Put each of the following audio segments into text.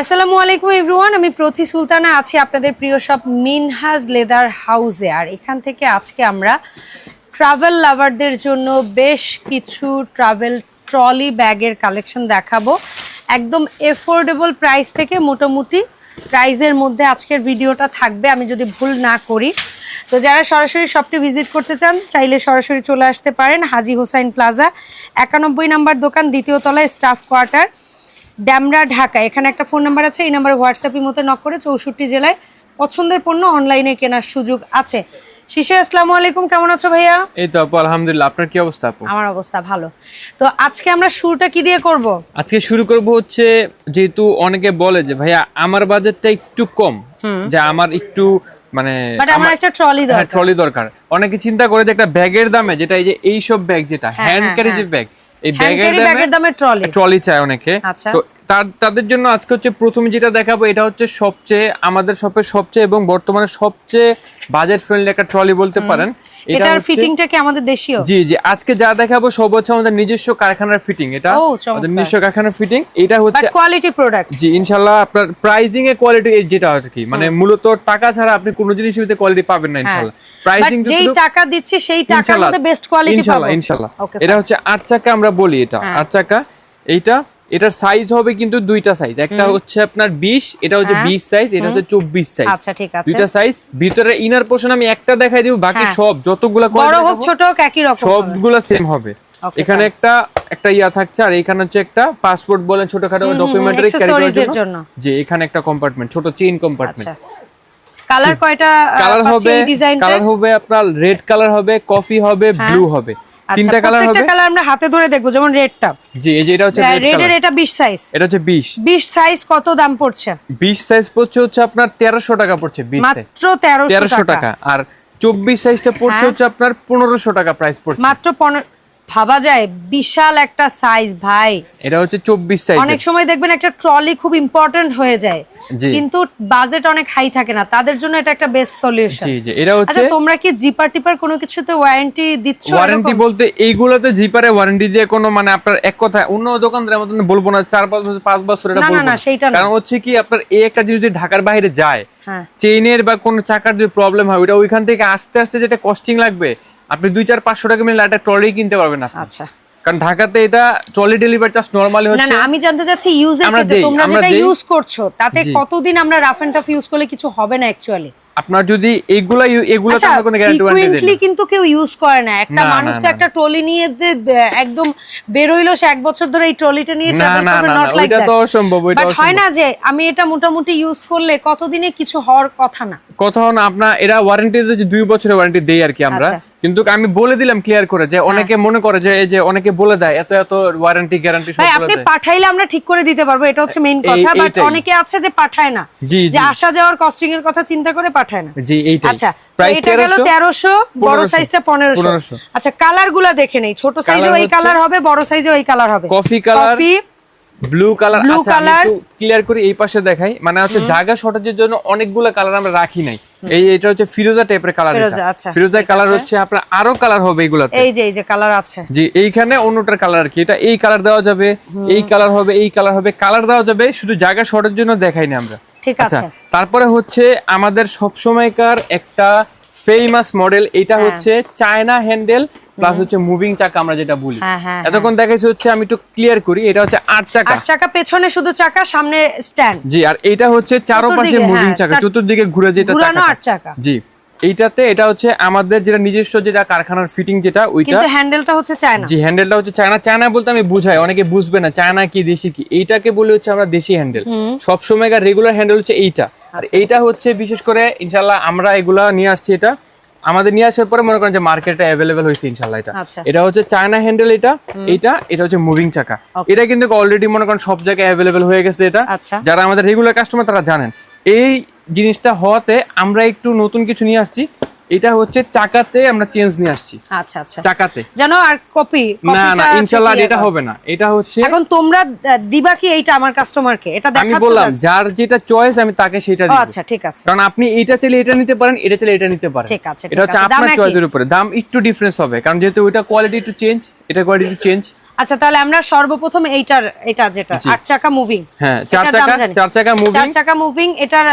আসসালামু আলাইকুম এভরিওয়ান আমি প্রতি সুলতানা আছি আপনাদের প্রিয় সব মিনহাজ লেদার হাউসে। আর এখান থেকে আজকে আমরা ট্রাভেল লাভারদের জন্য বেশ কিছু ট্রাভেল ট্রলি ব্যাগের কালেকশন দেখাবো। একদম এফোর্ডেবল প্রাইস থেকে মোটামুটি প্রাইজের মধ্যে আজকের ভিডিওটা থাকবে, আমি যদি ভুল না করি। তো যারা সরাসরি শপটি ভিজিট করতে চান, চাইলে সরাসরি চলে আসতে পারেন, হাজি হোসাইন প্লাজা একানব্বই নাম্বার দোকান, দ্বিতীয় তলায় স্টাফ কোয়ার্টার ড্যামরা ঢাকা। এখানে একটা ফোন নাম্বার আছে এই নাম্বারে হোয়াটসঅ্যাপের মতো নক করে চৌষট্টি জেলায় পছন্দের পণ্য অনলাইনে কেনার সুযোগ আছে। শিশে আসসালামু আলাইকুম কেমন আছো ভাইয়া? এই তো আপু আলহামদুলিল্লাহ। আপনার কি অবস্থা আপু? আমার অবস্থা ভালো। তো আজকে আমরা শুরুটা কি দিয়ে করব? আজকে শুরু করব হচ্ছে যেহেতু অনেকে বলে যে ভাইয়া আমার বাজেটটা একটু কম যে আমার একটু মানে আমার একটা ট্রলি হ্যাঁ দরকার। ট্রলি দরকার। অনেকে চিন্তা করে যে একটা ব্যাগের দামে যেটা এই যে এইসব ব্যাগ যেটা হ্যান্ড ক্যারি যে ব্যাগ এই ব্যাগের দামে ট্রলি ট্রলি চায় অনেকে। আচ্ছা। তো তার তাদের জন্য আজকে হচ্ছে প্রথমে যেটা দেখাবো এটা হচ্ছে সবচেয়ে আমাদের শপে সবচেয়ে এবং বর্তমানে সবচেয়ে বাজেট ফ্রেন্ডলি একটা ট্রলি বলতে পারেন। এটার ফিটিংটা কি আমাদের দেশীয়? জি জি। আজকে যা দেখাবো সব হচ্ছে আমাদের নিজস্ব কারখানার ফিটিং এটা আমাদের নিজস্ব কারখানার ফিটিং এটা হচ্ছে কোয়ালিটি প্রোডাক্ট জি ইনশাল্লাহ আপনার প্রাইজিং এর কোয়ালিটি যেটা আর কি মানে মূলত টাকা ছাড়া আপনি কোনো জিনিসের ভিতরে কোয়ালিটি পাবেন না ইনশাল্লাহ। বাট প্রাইজিং হ্যাঁ। যেই টাকা দিচ্ছি সেই টাকার মধ্যে বেস্ট কোয়ালিটি পাবো। ইনশাল্লাহ। ইনশাল্লাহ Okay, এটা হচ্ছে আট চাকা আমরা বলি এটা। হ্যাঁ। আট চাকা এইটা এটার সাইজ হবে কিন্তু দুইটা সাইজ একটা হচ্ছে আপনার বিশ এটা হচ্ছে হ্যাঁ। বিশ সাইজ এটা হচ্ছে চব্বিশ সাইজ আচ্ছা ঠিক আছে। দুইটা সাইজ ভিতরে ইনার পোর্শন আমি একটা দেখাই দিব বাকি হ্যাঁ। সব যতগুলা বড় হোক ছোট হোক একই রকম। সবগুলা সেম হবে। এখানে একটা একটা ইয়া থাকছে আর এখানে হচ্ছে একটা পাসপোর্ট বলেন ছোটখাটো ডকুমেন্টারি ক্যারি করার জন্য। যে এখানে একটা কম্পার্টমেন্ট ছোট চেইন কম্পার্টমেন্ট কালার কয়টা কালার হবে কালার হবে আপনার রেড কালার হবে কফি হবে ব্লু হবে। তিনটা কালার হবে? কালার আচ্ছা, আমরা হাতে ধরে দেখব যেমন রেডটা। জি এই যে এটা হচ্ছে রেড রেডের এটা 20 সাইজ এটা হচ্ছে 20 20 সাইজ কত দাম পড়ছে? 20 সাইজ পড়ছে হচ্ছে আপনার 1300 টাকা পড়ছে 20 সাইজ মাত্র 1300 1300 টাকা। আর 24 সাইজটা পড়ছে হ্যাঁ। হচ্ছে আপনার 1500 টাকা প্রাইস পড়ছে। মাত্র 15 ভাবা যায় বিশাল একটা সাইজ ভাই। এটা হচ্ছে 24 সাইজ অনেক সময় দেখবেন একটা ট্রলি খুব ইম্পর্টেন্ট হয়ে যায়। কিন্তু বাজেট অনেক হাই থাকে না তাদের জন্য এটা একটা বেস্ট সলিউশন জি জি। এটা হচ্ছে আচ্ছা তোমরা কি জিপার টিপার কোনো কিছুতে ওয়ারেন্টি দিচ্ছ ওয়ারেন্টি বলতে এইগুলোতে জিপারে ওয়ারেন্টি দিয়ে কোনো মানে আপনার এক কথায় অন্য দোকানদারের মতন বলব না চার পাঁচ বছর পাঁচ বছর এটা না, না, বলব না। কারণ হচ্ছে কি আপনার এই একটা জিনিস যদি ঢাকার বাইরে যায় হ্যাঁ। চেইনের বা কোনো চাকার যদি প্রবলেম হয় ওটা ওইখান থেকে আস্তে আস্তে যেটা কস্টিং লাগবে আপনি দুই চার পাঁচশো টাকা মিলে একটা ট্রলি কিনতে পারবেন না আচ্ছা। কারণ ঢাকাতে এটা ট্রলি ডেলিভারি চার্জ নরমালি হচ্ছে। না আমি জানতে চাচ্ছি ইউজের আমরা ক্ষেত্রে তোমরা যেটা ইউজ করছ তাতে কতদিন আমরা রাফ এন্ড টাফ ইউজ করলে কিছু হবে না অ্যাকচুয়ালি আপনার যদি এইগুলা এগুলো আচ্ছা আমরা কোনো গ্যারান্টি। কিন্তু কেউ ইউজ করে না। একটা মানুষ তো একটা ট্রলি নিয়ে একদম বেরোইলো সে এক বছর ধরে এই ট্রলিটা নিয়ে ট্রাভেল করবে নট লাইক দ্যাট তো অসম্ভব, বাট হয় না যে আমি এটা মোটামুটি ইউজ করলে কতদিনে কিছু হওয়ার কথা না। কথা আপনার এরা ওয়ারেন্টি যে দুই বছরের ওয়ারেন্টি দেই আর কি আমরা। আচ্ছা। কিন্তু আমি বলে দিলাম ক্লিয়ার করে যে অনেকে মনে করে যে এই যে অনেকে বলে দেয় এত এত ওয়ারেন্টি গ্যারান্টি সব বলে আপনি পাঠাইলে আমরা ঠিক করে দিতে পারব এটা হচ্ছে মেইন কথা বাট অনেকে আছে যে পাঠায় না। যে। আসা যাওয়ার কস্টিং এর কথা চিন্তা করে পাঠায় না। জি এইটাই। আচ্ছা প্রাইস এটা গেল তেরোশো বড় সাইজটা পনেরোশো। 1500 আচ্ছা কালারগুলা দেখে নেই ছোট সাইজে ওই কালার হবে বড় সাইজে ওই কালার হবে। Coffee colour coffee blue colour আচ্ছা আমি একটু ক্লিয়ার করি এই পাশে দেখাই। মানে হচ্ছে জায়গা শর্টেজের জন্য অনেকগুলো কালার আমরা রাখি নাই। এই এটা হচ্ছে ফিরোজা টাইপের কালার ফিরোজা, ফিরোজা কালার হচ্ছে আপনার আরও কালার হবে এগুলাতে। এই যে এই যে কালার আছে। জি এইখানে অন্যটার কালার আর কি। এটা এই কালার দেওয়া যাবে এই কালার হবে এই কালার হবে কালার দেওয়া যাবে শুধু জায়গা শর্টের জন্য দেখাই না আমরা। ঠিক আচ্ছা আছে। তারপরে হচ্ছে আমাদের সব সময়কার একটা ফেমাস মডেল এটা হ্যাঁ। হচ্ছে চায়না হ্যান্ডেল প্লাস হচ্ছে মুভিং চাকা আমরা যেটা বলি। হ্যাঁ, হ্যাঁ, এতক্ষণ দেখাইছি হচ্ছে আমি একটু ক্লিয়ার করি এটা হচ্ছে আট চাকা। আট চাকা পেছনে শুধু চাকা সামনে স্ট্যান্ড জি আর এটা হচ্ছে চারোপাশে মুভিং হ্যাঁ, চাকা চতুর্দিকে ঘুরে যেটা চাকা আট চাকা। জি এইটাতে এটা হচ্ছে আমাদের যেটা নিজস্ব যেটা কারখানার ফিটিং যেটা ওইটা কিন্তু হ্যান্ডেলটা হচ্ছে চায়না জি হ্যান্ডেলটা হচ্ছে চায়না চায়না বলতে আমি বুঝাই অনেকে বুঝবে না চায়না কি দেশি কি। এইটাকে বলে হচ্ছে আমরা দেশি হ্যান্ডেল সব সময়কার রেগুলার হ্যান্ডেল হচ্ছে এইটা। আর আচ্ছা। এইটা হচ্ছে বিশেষ করে ইনশাল্লাহ আমরা এগুলা নিয়ে আসছি এটা। আমাদের নিয়ে আসার পরে মনে করেন যে মার্কেটে অ্যাভেলেবেল হয়েছে ইনশাল্লাহ এটা। আচ্ছা। এটা হচ্ছে চায়না হ্যান্ডেল এটা এটা এটা হচ্ছে মুভিং চাকা। এটা কিন্তু অলরেডি মনে করেন সব জায়গায় অ্যাভেলেবেল হয়ে গেছে এটা। আচ্ছা। যারা আমাদের রেগুলার কাস্টমার তারা জানেন। এই জিনিসটা হওয়াতে আমরা একটু নতুন কিছু নিয়ে আসছি। এটা হচ্ছে চাকাতে আমরা চেঞ্জ নিয়ে আসছি। আচ্ছা আচ্ছা। চাকাতে। জানো আর কপি না না ইনশাল্লাহ আর এটা হবে না। এটা হচ্ছে এখন তোমরা দিবা কি এইটা আমার কাস্টমারকে এটা আমি বললাম যার যেটা চয়েস আমি তাকে সেটা দিব। আচ্ছা ঠিক আছে। কারণ আপনি এটা চাইলে এটা নিতে পারেন এটা চাইলে এটা নিতে পারেন। ঠিক আছে, এটা হচ্ছে আপনার চয়েসের উপরে। দাম একটু ডিফারেন্স হবে কারণ যেহেতু ওইটা কোয়ালিটি একটু চেঞ্জ এটা কোয়ালিটি চেঞ্জ আচ্ছা তাহলে আমরা সর্বপ্রথম এইটার এটা যেটা আট চাকা মুভিং হ্যাঁ চার চাকা চার চাকা চার চাকা মুভিং এটার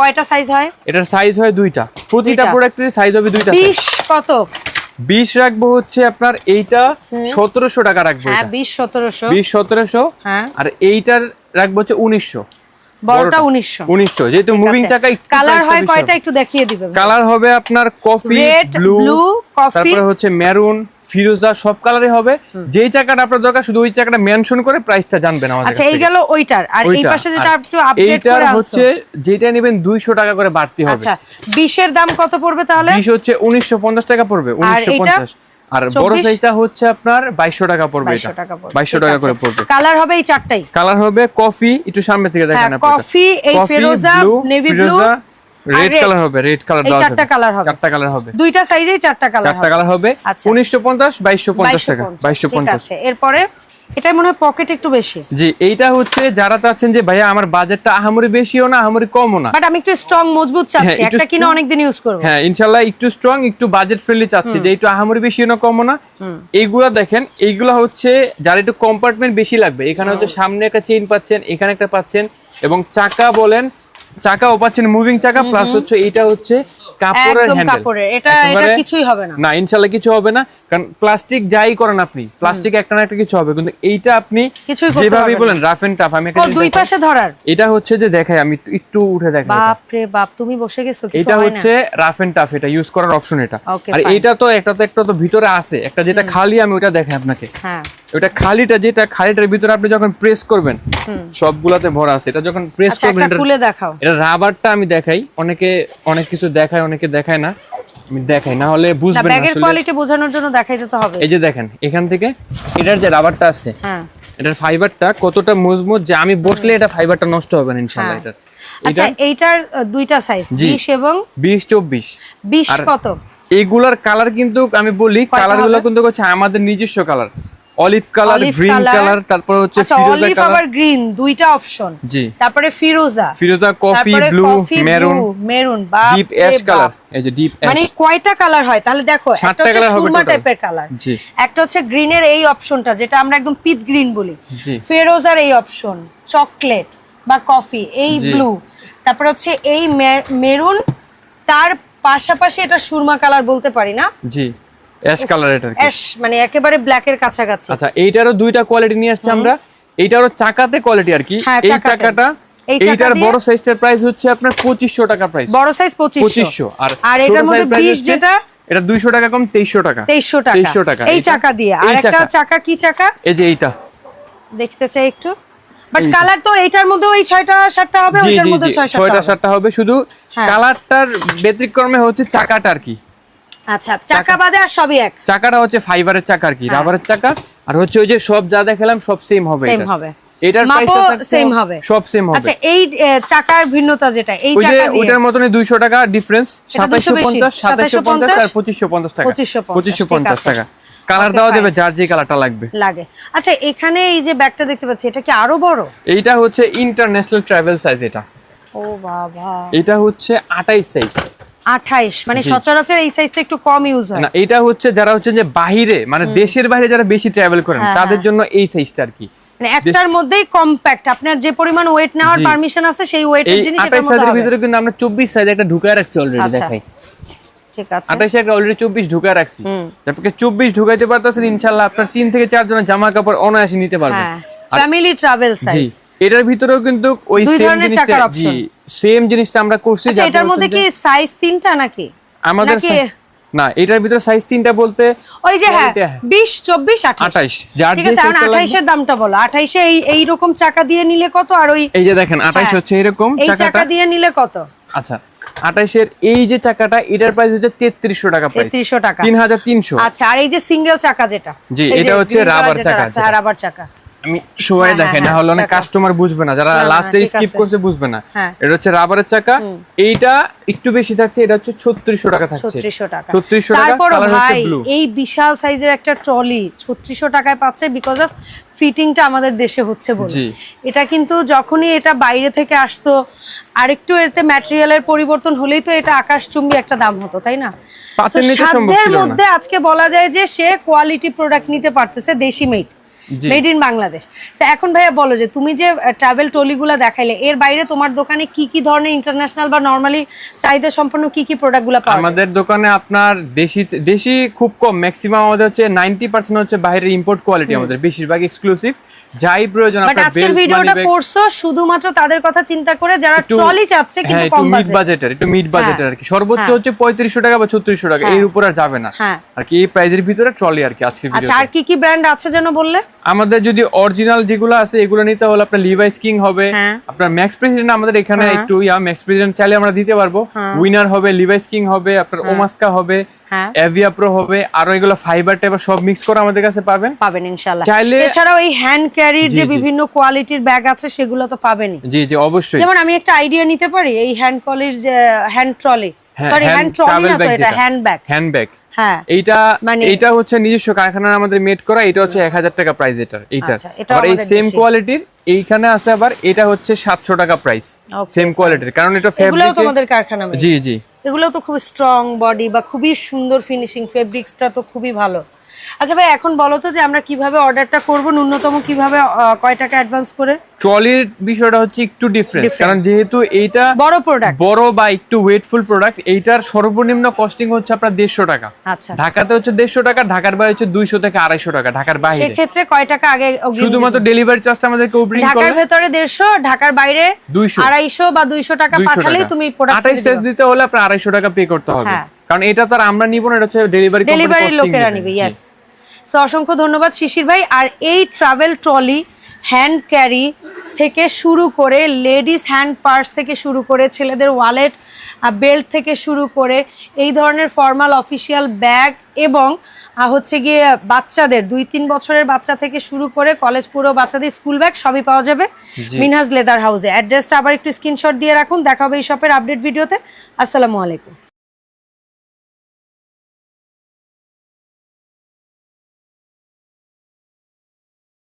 কয়টা সাইজ হয়? এটার সাইজ হয় দুইটা। প্রতিটা। প্রোডাক্টের সাইজ হবে দুইটা বিশ কত? বিশ রাখব হচ্ছে আপনার এইটা সতেরোশো টাকা রাখব হ্যাঁ বিশ সতেরোশো। বিশ সতেরোশো। হ্যাঁ। আর এইটার রাখব হচ্ছে উনিশশো। বড়টা যেহেতু মুভিং চাকা কালার হয় কয়টা একটু দেখিয়ে দিবে। কালার হবে আপনার কফি ব্লু। তারপরে হচ্ছে মেরুন ফিরোজা সব কালারই হবে। যেই চাকাটা আপনার দরকার শুধু ওই চাকাটা মেনশন করে প্রাইসটা জানবেন আমাদের আচ্ছা এই গেল ওইটার। আর এই পাশে যেটা একটু আপডেট এইটার করে আনছো। হচ্ছে যেটা নেবেন দুইশো টাকা করে বাড়তি হবে। আচ্ছা বিশের দাম কত পড়বে তাহলে? বিশ হচ্ছে উনিশশো পঞ্চাশ টাকা পড়বে উনিশশো পঞ্চাশ। আর বড় 24? সাইজটা হচ্ছে আপনার বাইশশো টাকা পড়বে এটা। টাকা পড়বে। বাইশশো ঠিক টাকা করে পড়বে। কালার হবে এই চারটাই। কালার হবে কফি একটু সামনে থেকে দেখেন হ্যাঁ, coffee, এই ফিরোজা blue, আর রেড কালার হবে রেড কালার এই চারটা কালার হবে। চারটা কালার হবে। দুইটা সাইজেই চারটা কালার চারটা কালার হবে। আচ্ছা। উনিশশো পঞ্চাশ বাইশশো পঞ্চাশ টাকা। 2250 ঠিক পঞ্চাশ। আছে। এরপরে এটা মনে হয় পকেট একটু বেশি। জি এইটা হচ্ছে যারা চাচ্ছেন যে ভাইয়া আমার বাজেটটা আহামরি বেশিও না আহামরি কমও না। বাট আমি একটু স্ট্রং মজবুত চাচ্ছি। হ্যাঁ, একটা কিনে strong- অনেকদিন ইউজ করব। হ্যাঁ ইনশাল্লাহ একটু স্ট্রং একটু বাজেট ফ্রেন্ডলি চাচ্ছি যে একটু আহামরি বেশি না কমও না। এইগুলা দেখেন এইগুলা হচ্ছে যার একটু কম্পার্টমেন্ট বেশি লাগবে। এখানে হচ্ছে সামনে একটা চেইন পাচ্ছেন এখানে একটা পাচ্ছেন এবং চাকা বলেন চাকাও পাচ্ছেন মুভিং চাকা প্লাস হচ্ছে এইটা হচ্ছে কাপড়ের হ্যান্ডেল এটা এটা কিছুই হবে না। না ইনশাল্লাহ কিছু হবে না কারণ প্লাস্টিক যাই করেন আপনি প্লাস্টিক একটা না একটা কিছু হবে কিন্তু এইটা আপনি কিছুই যেভাবে। বলেন রাফ এন্ড টাফ আমি একটা দুই পাশে ধরার। এটা হচ্ছে যে দেখাই আমি একটু- উঠে দেখাই বাপ রে বাপ তুমি বসে গেছো কিছু এটা হচ্ছে রাফ এন্ড টাফ এটা ইউজ করার অপশন এটা। আর. এইটা তো একটা তো একটা তো ভিতরে আছে একটা যেটা খালি আমি ওটা দেখাই আপনাকে। হ্যাঁ। ওটা খালিটা যেটা খালিটার ভিতরে আপনি যখন প্রেস করবেন সবগুলাতে ভরা আছে। এটা যখন প্রেস আচ্ছা করবেন এটা খুলে দেখাও। এটা রাবারটা আমি দেখাই। অনেকে অনেক কিছু দেখায় অনেকে দেখায় না। আমি দেখাই না হলে বুঝবেন না ব্যাগের কোয়ালিটি বোঝানোর জন্য দেখাই যেতে হবে। এই যে দেখেন এখান থেকে এটার যে রাবারটা আছে হ্যাঁ। এটার ফাইবারটা কতটা মজবুত যে আমি বসলে এটা ফাইবারটা নষ্ট হবে না ইনশাআল্লাহ হ্যাঁ। এটা আচ্ছা এইটার দুইটা সাইজ 20 এবং বিশ চব্বিশ। 20 আর কত? এইগুলার কালার কিন্তু আমি বলি কয়টা কালারগুলো কিন্তু হচ্ছে আমাদের নিজস্ব colour olive colour green colour তারপর হচ্ছে আচ্ছা ফিরোজা কালার আবার গ্রিন দুইটা অপশন জি। তারপরে ফিরোজা ফিরোজা কফি ব্লু মেরুন মেরুন বা ডিপ অ্যাশ কালার এই যে ডিপ মানে কয়টা কালার হয়? তাহলে দেখো একটা হচ্ছে সুরমা টাইপের কালার জি। একটা হচ্ছে গ্রিনের এই অপশনটা যেটা আমরা একদম পিট গ্রিন বলি। জি। ফেরোজার এই অপশন চকলেট বা কফি এই ব্লু তারপর হচ্ছে এই মেরুন তার পাশাপাশি এটা সুরমা কালার বলতে পারি না? জি। অ্যাশ কালার এটার কি? অ্যাশ মানে একেবারে ব্ল্যাকের কাছাকাছি। আচ্ছা এইটারও দুইটা কোয়ালিটি নিয়ে আসছে আমরা। এইটারও চাকাতে কোয়ালিটি আর কি। হ্যাঁ, এই চাকাটা এই এইটার বড় সাইজটার প্রাইস হচ্ছে আপনার পঁচিশশো টাকা প্রাইস বড় সাইজ পঁচিশশো। পঁচিশশো। আর আর এটার মধ্যে হচ্ছে- যেটা এটা দুইশো টাকা কম তেইশশো টাকা। তেইশশো টাকা। তেইশশো টাকা এই চাকা দিয়ে। আর একটা চাকা। কি চাকা? এই যে এইটা। দেখতে চাই একটু। বাট কালার তো এইটার মধ্যে ওই ছয়টা সাতটা হবে ওইটার মধ্যে জি। ছয় ছয়টা সাতটা হবে। শুধু হ্যাঁ। কালারটার ব্যতিক্রমে হচ্ছে চাকাটা আর কি। আচ্ছা চাকা বাদে আর সবই এক। চাকাটা হচ্ছে ফাইবারের চাকা আর কি হ্যাঁ। রাবারের চাকা। আর হচ্ছে ওই যে সব যা দেখালাম সব সেম হবে সেম হবে। এটার প্রাইসটা থাকছে হবে। সব সেম হবে। আচ্ছা এই চাকার ভিন্নতা যেটা এই চাকা দিয়ে। ওইটার মতনই দুইশো টাকা ডিফারেন্স এটা 200 সাতাইশো বেশি, পঞ্চাশ 2750 আর পঁচিশশো পঞ্চাশ টাকা। 2550 পঁচিশশো পঞ্চাশ টাকা। কালার দেওয়া fine. যাবে যার যে কালারটা লাগবে। লাগে। আচ্ছা এখানে এই যে ব্যাগটা দেখতে পাচ্ছি এটা কি আরও বড়? এইটা হচ্ছে ইন্টারন্যাশনাল ট্রাভেল সাইজ এটা। ও বাবা। এটা হচ্ছে আঠাইশ সাইজ আঠাইশ মানে সচরাচর এই সাইজটা একটু কম ইউজ হয়। না এটা হচ্ছে যারা হচ্ছে যে বাহিরে মানে দেশের বাইরে যারা বেশি ট্রাভেল করেন হ্যাঁ, তাদের জন্য এই সাইজটা আর কি মানে একটার মধ্যেই কম্প্যাক্ট আপনার যে পরিমাণ ওয়েট নেওয়ার পারমিশন আছে সেই ওয়েটের এই জিনিস এটার মধ্যে সাইজের ভিতরে কিন্তু আমরা সাইজ একটা ঢুকায় রাখছি অলরেডি আচ্ছা। দেখাই। ঠিক আছে। আঠাইশে একটা অলরেডি চব্বিশ ঢুকায় রাখছি। তারপরে চব্বিশ ঢুকাইতে পারতেছেন ইনশাল্লাহ আপনার তিন থেকে চার জনের জামা কাপড় অনায়াসে নিতে পারবেন। হ্যাঁ ফ্যামিলি ট্রাভেল সাইজ এটার ভিতরেও কিন্তু ওই সেম জিনিসটা জি সেম জিনিসটা আমরা করছি আচ্ছা এটার মধ্যে কি সাইজ তিনটা নাকি? আমাদের না এটার ভিতরে সাইজ তিনটা বলতে ওই যে হ্যাঁ quality, হ্যাঁ। বিশ চব্বিশ আঠাশ। 28 যার ঠিক আছে এখন size টা লাগবে। আঠাইশের দামটা বলো। আঠাইশে এই এইরকম চাকা দিয়ে নিলে কত? আর ওই এই যে দেখেন আঠাইশ হ্যাঁ, হচ্ছে এরকম এই চাকা দিয়ে নিলে কত? আচ্ছা আঠাইশের এই যে চাকাটা এটার প্রাইস হচ্ছে তেত্রিশশো টাকা প্রাইস তেত্রিশশো টাকা। তিন হাজার তিনশো। আচ্ছা আর এই যে সিঙ্গেল চাকা যেটা জি, এটা হচ্ছে যেটা চাকা যেটা। হ্যাঁ রাবার চাকা। আমি সবাই হ্যাঁ, না হ্যাঁ, হলে অনেক কাস্টমার বুঝবে না। যারা লাস্টে স্কিপ করছে বুঝবে না। হ্যাঁ। এটা হচ্ছে রাবারের চাকা এইটা একটু বেশি থাকছে এটা হচ্ছে ছত্রিশশো টাকা থাকছে। ছত্রিশশো টাকা। ছত্রিশশো টাকা কালার হচ্ছে ব্লু এই বিশাল সাইজের একটা ট্রলি ছত্রিশশো টাকায় পাচ্ছে বিকজ অফ ফিটিংটা আমাদের দেশে হচ্ছে বলে। এটা কিন্তু যখনই এটা বাইরে থেকে আসতো আরেকটু এতে ম্যাটেরিয়ালের পরিবর্তন হলেই তো এটা আকাশচুম্বী একটা দাম হতো তাই না? সাধ্যের মধ্যে আজকে বলা যায় যে সে কোয়ালিটি প্রোডাক্ট নিতে পারতেছে দেশি মেড। মেড ইন বাংলাদেশ এখন ভাইয়া বলো যে তুমি যে ট্রাভেল ট্রলিগুলো দেখাইলে এর বাইরে তোমার দোকানে কি কি ধরনের ইন্টারন্যাশনাল বা নর্মালি চাহিদা সম্পন্ন কি কি প্রোডাক্টগুলো পাওয়া আমাদের দোকানে আপনার দেশি দেশি খুব কম। ম্যাক্সিমাম আমাদের হচ্ছে নাইনটি পার্সেন্ট হচ্ছে বাইরের ইম্পোর্ট কোয়ালিটি আমাদের বেশিরভাগ এক্সক্লুসিভ যাই প্রয়োজন আপনার আজকের ভিডিওটা করছ শুধুমাত্র তাদের কথা চিন্তা করে যারা ট্রলি চাচ্ছে হ্যাঁ কিন্তু কম মিড বাজেট বাজেটের একটু মিড বাজেটের আর কি। সর্বোচ্চ হ্যাঁ। হচ্ছে পঁয়ত্রিশশো টাকা বা ছত্রিশশো টাকা হ্যাঁ। এর উপর আর যাবে না। হ্যাঁ। আর কি এই প্রাইজের ভিতরে ট্রলি আর কি আজকের আচ্ছা আর কি কি ব্র্যান্ড আছে যেন বললে? আমাদের যদি অরিজিনাল যেগুলো আছে এগুলো নিতে হলে আপনার লিভাইস কিং হবে হ্যাঁ। আপনার ম্যাক্স প্রেসিডেন্ট আমাদের এখানে হ্যাঁ। একটু ইয়া ম্যাক্স প্রেসিডেন্ট চাইলে আমরা দিতে পারব। উইনার হবে লিভাইস কিং হবে আপনার ওমাস্কা হবে হ্যাঁ। এভিয়া প্রো হবে আরও এগুলো ফাইবার সব মিক্স করে আমাদের কাছে পাবেন। পাবেন ইনশাআল্লাহ। চাইলে- এছাড়াও এই হ্যান্ড ক্যারির যে বিভিন্ন কোয়ালিটির ব্যাগ আছে সেগুলো তো পাবেনই। জি জি অবশ্যই। যেমন আমি একটা আইডিয়া নিতে পারি এই হ্যান্ড কলির যে হ্যান্ড ট্রলি হ্যাঁ, সরি হ্যান্ড ট্রলি না তো এটা হ্যান্ড ব্যাগ হ্যাঁ এইটা মানে- এইটা হচ্ছে নিজস্ব কারখানার আমাদের মেড করা এটা হচ্ছে এক হাজার টাকা প্রাইস এটার এইটার। এই সেম কোয়ালিটির এইখানে আছে আবার এটা হচ্ছে সাতশো টাকা প্রাইস সেম কোয়ালিটির কারণ এটা ফেব্রিক তোমাদের কারখানা জি জি। এগুলো তো খুব স্ট্রং বডি বা খুবই সুন্দর ফিনিশিং ফেব্রিক্সটা তো খুবই ভালো। আচ্ছা ভাই এখন বলো তো যে আমরা কীভাবে অর্ডারটা করব ন্যূনতম কীভাবে কয় টাকা অ্যাডভান্স করে? ট্রলির বিষয়টা হচ্ছে একটু ডিফারেন্স কারণ যেহেতু এইটা বড় প্রোডাক্ট বড় বা একটু ওয়েটফুল প্রোডাক্ট এইটার সর্বনিম্ন কস্টিং হচ্ছে আপনার দেড়শো টাকা। আচ্ছা। ঢাকাতে হচ্ছে দেড়শো টাকা ঢাকার বাইরে হচ্ছে দুইশো থেকে আড়াইশো টাকা ঢাকার বাইরে। সেক্ষেত্রে কয় টাকা আগে শুধুমাত্র ডেলিভারি চার্জটা আমাদেরকে উপরিং? ঢাকার ভেতরে দেড়শো ঢাকার বাইরে 200 আড়াইশো বা দুইশো টাকা 200 পাঠালেই তুমি প্রোডাক্ট আঠাইশ দিতে হলে আপনার আড়াইশো টাকা পে করতে হবে। হ্যাঁ। কারণ এটা তো আমরা নিব না এটা হচ্ছে ডেলিভারি ডেলিভারির লোকেরা নিবে। ইয়েস সো অসংখ্য ধন্যবাদ শিশির ভাই। আর এই ট্রাভেল ট্রলি হ্যান্ড ক্যারি থেকে শুরু করে লেডিস হ্যান্ড পার্স থেকে শুরু করে ছেলেদের ওয়ালেট বেল্ট থেকে শুরু করে এই ধরনের ফর্মাল অফিসিয়াল ব্যাগ এবং হচ্ছে গিয়ে বাচ্চাদের দুই তিন বছরের বাচ্চা থেকে শুরু করে কলেজ পুরো বাচ্চাদের স্কুল ব্যাগ সবই পাওয়া যাবে। মিনহাজ লেদার হাউসে অ্যাড্রেসটা আবার একটু স্ক্রিনশট দিয়ে রাখুন দেখা হবে এই শপের আপডেট ভিডিওতে আসসালামু আলাইকুম।